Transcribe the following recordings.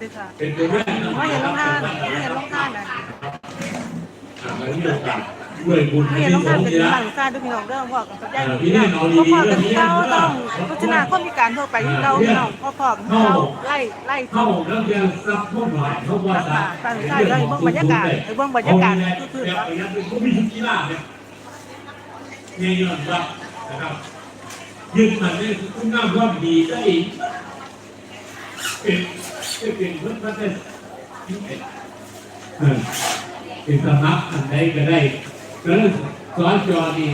เป็นตัวแรกไม่เห็นรองท้าไม่เห็นรองท้านะอ่าแล้วมีโอกาสด้วยบุญไม่ที่เห็นรองสเท้าองเป็นนี่หนะลังซาด้วยพี่น้องเรื่องพ่อกับยายเออพี่น้องพี่พ่อแน่นอนดีพ่อกับเก้าต้องพัฒนาคนพิการทั่วไปที่เราพี่น้องพ่อพ่อของเขาไล่ไล่เข้าแล้วจะซับเข้าหน่อยเขาว่าค่ะตั้งใจเลยเบื้องบรรยากาศเบื้องบรรยากาศคือแบบๆอย่างเป็นผู้มีกีฬาเนี่ยเนี่ยยอดรับนะครับยึดมันเนี่ยคุณงามความดีได้เป็น เป็นเพื่อนพระเจ้าเออเป็นสำนักอันใดก็ได้ก็สอนจอดี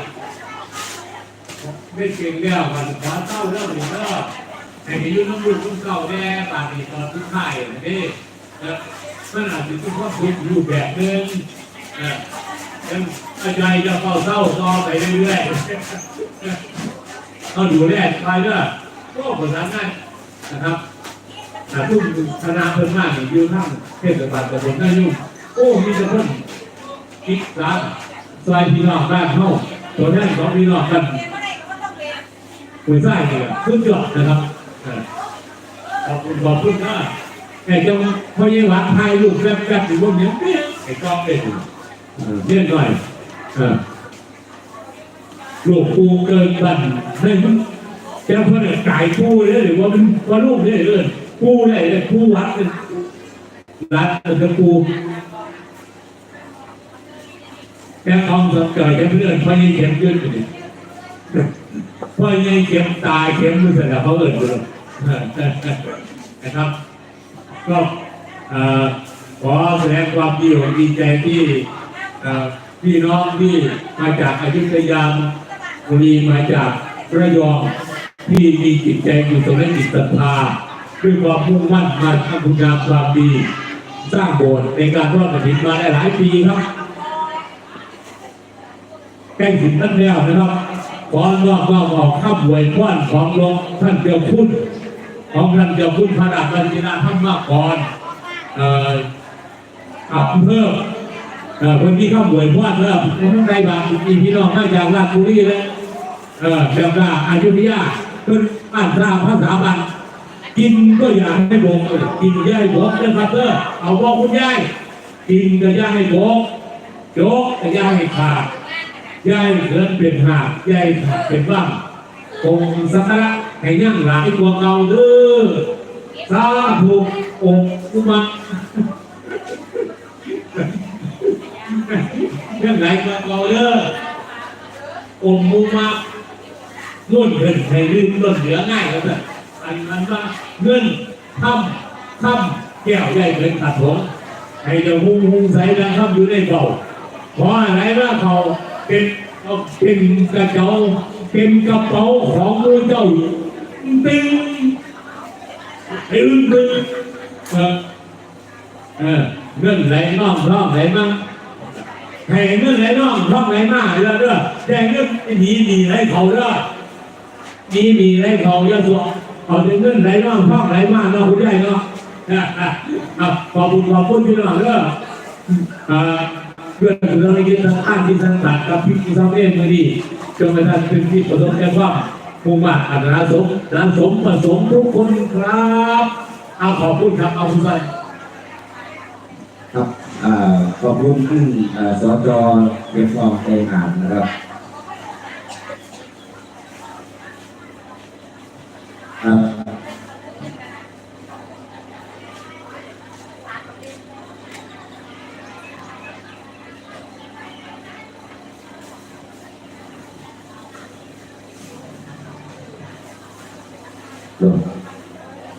ไม่เก่งแล้วมันขอเต้าแล้วหรือก็ให้ไปยุ่งน้ำลูกน้ำเก่าแน่ปากนี่ตอนทุกข่ายนะเด้เออมันอาจจะต้องความทุกข์อยู่แบบนึงเออยังอาจารย์จะเฝ้าเศร้าต่อไปเรื่อยๆเขาดูแลไปเด้อก็ผลนั้นได้นะครับ แต่ทุกคณะเพิ่มมากอยู่ทั้งเทศบาลตำบลนายุ่งโอ้มีแต่เพิ่นคิดร้านซอยพี่น้องบ้านเฮาตัวแทนของพี่น้องกันคุยไส้เนี่ยขึ้นยอดนะครับขอบคุณขอบคุณนะไอ้เจ้าพ่อยี่หวังถ่ายรูปแวบๆอยู่บนเนี้ยไอ้กล้องเด็ดเออเลี่ยนหน่อยลูกปูเกินบันให้มันแกเพื่อนไก่ปูเลยหรือว่ามันว่าลูกเนี่ยเออ ปูเนี่ยเลยปูวัดเลยรัดเป็นปูแกทองสับเกิดแกเพื่อนพ่อยังเข็มยืดอยู่ดิพ่อยังเข็มตายเข็มมือเสร็จแล้วเขาเอิญเลยนะครับ ก็ขอแสดงความดีอกดีใจที่พี่น้องที่มาจากอยุธยาบุรีมาจากระยองที่มีจิตใจอยู่ตรงนั้นจิตศรัทธา ด้วยความมุ่งมั่นมาทำคุณงามความดี สร้างโบสถ์ในการรอดกฐินมาได้หลายปีครับใกล้ถึงท่านแล้วนะครับ ขอนอบน้อมออกข้าบวยพรของหลวงท่านเจ้าคุณของท่านเจ้าคุณพระดาบรัญนาธรรมากรเอ่ออำเภอเอ่อคนที่ข้าบวยพรเริ่มทั้งในบางมีพี่น้องมาจากราชบุรีเลยเออแบบว่าอายุทยาเป็นบ้านราภาษาบัน กินก็อยาให้บอกเลยกินก็อยากให้บอกนะครับเออเอาบอกคุณยายกินก็อยาให้บอกโจกก็อยาให้ขาดย่ายเกิดเป็นหากยายเป็นว่างคงสักการะให้ยั่งหลายกว่าเก่าเด้อสาธุองค์อุมายังไงกว่าเก่าเด้อองค์อุมานุ่นเงินให้ลื่นล้นเหลือง่ายแล้วเด้อ อันนั้นว่าเงินทำทำแก้วใหญ่เป็นตัดผมให้จ้าหุงหุงใส่แล้วทำอยู่ในเบาเพราะอะไรว่าเขาเป็นเป็นกระเจ้าเป็นกระเป๋าของมูเจ้าอยู่ตึงตึงตึงเออเออเงินไหลน่องร่องไหลมาให้เงินไหลน่องร่องไหลมาเด้อเด้อแต่เงินหนีหนีไหลเขาเด้อหนีหนีไหลเขาเยอะตัว เอาเงินไหลน่องร่องไหลมาเนาะคุณยายเนาะอะอะขอบคุณขอบคุณพี่น้องเด้อเพื่อนเราได้ยินทางอ้านที่สังกัดกับพี่สาวเอ็นมาดีจนกระทั่งเป็นที่ประสบแก่ความมุ่งมั่นอันนาสมนาสมผสมทุกคนครับเอาขอบคุณครับเอาคุณไปครับขอบคุณท่านอ่าสจเรียนฟองเองอ่านนะครับ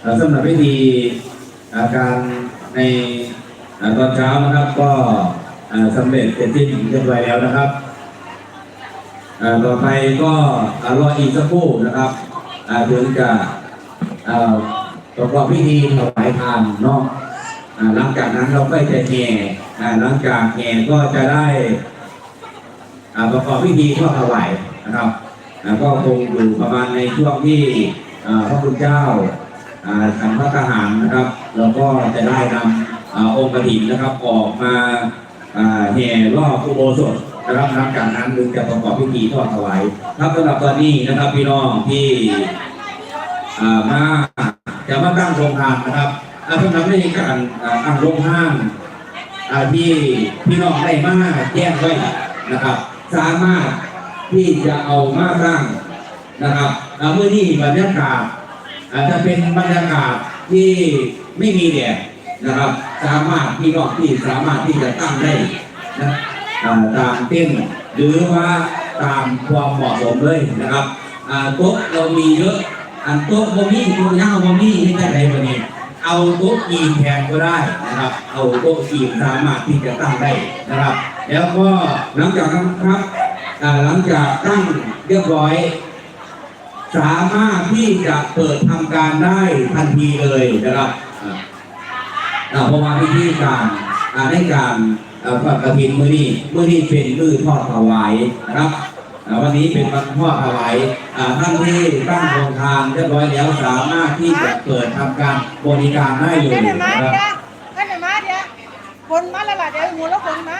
สำหรับพิธีอาการในตอนเช้านะครับก็สำเร็จเสร็จสิ้นเรียบร้อยแล้วนะครับต่อไปก็รออีกสักครู่นะครับถึงจะประกอบพิธีถวายทานเนาะหลังจากนั้นเราก็จะแห่หลังจากแห่ก็จะได้ประกอบพิธีทอดถวายนะครับก็คงอยู่ประมาณในช่วงที่พระคุณเจ้า อ่าฉันพระทหารนะครับแล้วก็จะได้นำองค์กฐินนะครับออกมาแห่รอบอุโบสถนะครับหลังจากนั้นถึงจะประกอบพิธีทอดถวายครับสำหรับตอนนี้นะครับพี่น้องที่มาจะมาตั้งโรงทานนะครับอาสำหรับในการอ่าตั้งโรงห้างที่พี่น้องได้มาแจ้งไว้นะครับ สามารถที่จะเอามาสร้างนะครับอ่าเมื่อนี้บรรยากาศ จจะเป็นบรรยากาศที่ไม่มีแดดนะครับ สามารถพี่น้องที่สามารถที่จะตั้งได้นะตามเต้นหรือว่าตามความเหมาะสมเลยนะครับโต๊ะเรามีเยอะอันโต๊ะบ่มีโต๊ะยาวบ่มีนี่ได้ไรบ่นี่เอาโต๊ะจีนแทนก็ได้นะครับ เอาโต๊ะจีนสามารถที่จะตั้งได้นะครับ แล้วก็หลังจากนั้นครับหลังจากตั้งเรียบร้อย สามารถที่จะเปิดทำการได้ทันทีเลยนะครับเพราะว่าพิธีการอ่าในการกระถินมื้อนี้มื้อนี้เป็นมือทอดถวายนะครับวันนี้เป็นวันทอดถวายท่านที่ตั้งโรงทานเรียบร้อยแล้วสามารถที่จะเปิดทำการบริการได้เลยนะครับเดี๋ยวกันมาเดี๋ยวคนมาแล้วล่ะเดี๋ยวหมูแล้วคนมา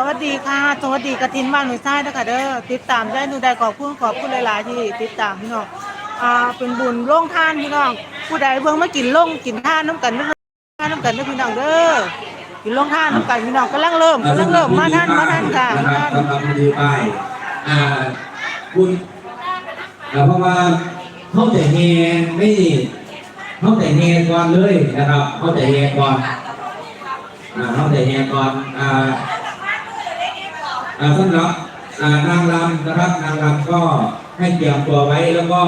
สวัสดีค่ะ สวัสดีกระทินบ้านหนูซ้ายด้วยค่ะเด้อติดตามได้หนูได้ขอบคุณขอบคุณหลาย ๆ ที่ติดตามพี่น้องอ่าเป็นบุญโล่งทานพี่น้อง ผู้ใดเบิ่งมากินโล่งกินทานน้ำกันเด้อทานน้ำกันเด้อพี่น้องเด้อกินโล่งทานน้ำกันพี่น้องกำลังเริ่มกำลังเริ่มมาท่านมาท่านค่ะมาท่านสำหรับพิธีไปอ่าคุณอ่เพราะว่าเขาแต่เฮไม่เขาแต่เฮก่อนเลยนะครับเขาแต่เฮก่อนอ่าเขาแต่เฮก่อนอ่า สำหรับนางรำนะครับนางรำก็ให้เตรียมตัวไว้แล้วก็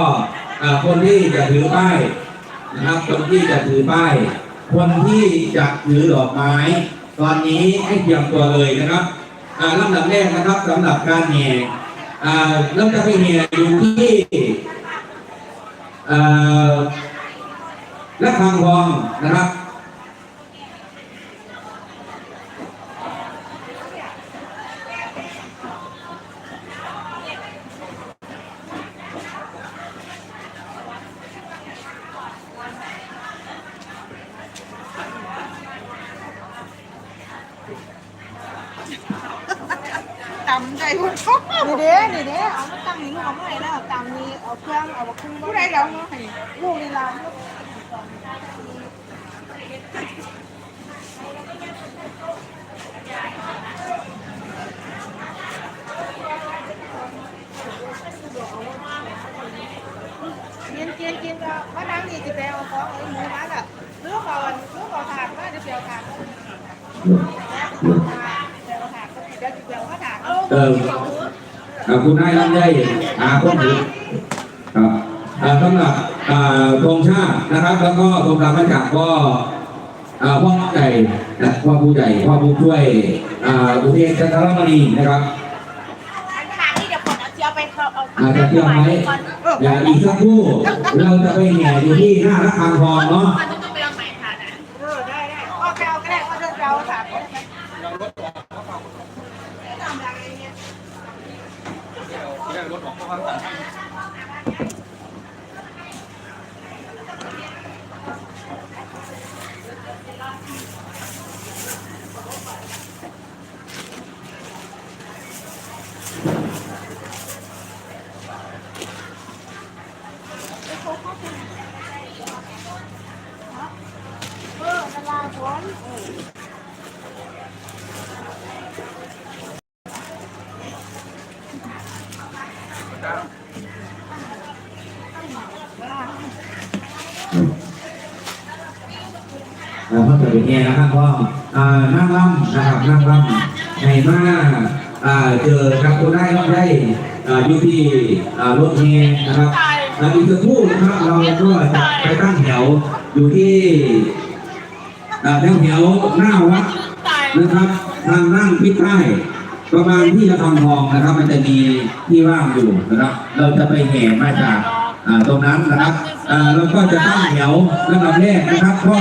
คนที่จะถือป้ายนะครับ คนที่จะถือป้าย คนที่จะถือดอกไม้ ตอนนี้ให้เตรียมตัวเลยนะครับลำดับแรกนะครับสำหรับการแห่อ่าเราจะไปแห่อยู่ที่และทางรองนะครับ คนชอบนี่เด้นี่เด้เอามาตั้งนี่ลูกเอามาให้แล้วตำนี่เอาเครื่องเอาบักคุ้งผู้ใดแล้วเนาะให้ลูกนี่ล่ะกินกินกินแล้วมาทางนี้จะไปเอาของไอ้หมูมาแล้วเลือกเอาอันเลือกเอาถาดมาเดี๋ยวไปเอาถาด เออคุณนายรับได้อาคนถือครับสำหรับอ่าธงชาตินะครับ แล้วก็ธงรำมาจากก็อ่าพ่อใหญ่และพ่อผู้ใหญ่พ่อผู้ช่วยอุเทนจันทรมณีนะครับอาจจะเที่ยวไหมอย่าอีกสักครู่เราจะไปแห่อยู่ที่หน้าระฆังทองเนาะ 我们两个蛋糕 แล้วก็เกิดเป็นไงนะครับก็อ่านั่งล่ำนะครับนั่งล่ำในมาเจอครับตัวได้ก็ได้อยู่ที่รถเมล์นะครับอ่าอีกสักครู่นะครับเราก็จะไปตั้งแถวอยู่ที่แถวแถวหน้าวัดนะครับ ทางด้านทิศใต้ ประมาณที่ระฆังทองนะครับ มันจะมีที่ว่างอยู่นะครับ เราจะไปแห่มาจากตรงนั้นนะครับเราก็จะตั้งแถวลำดับแรกนะครับก็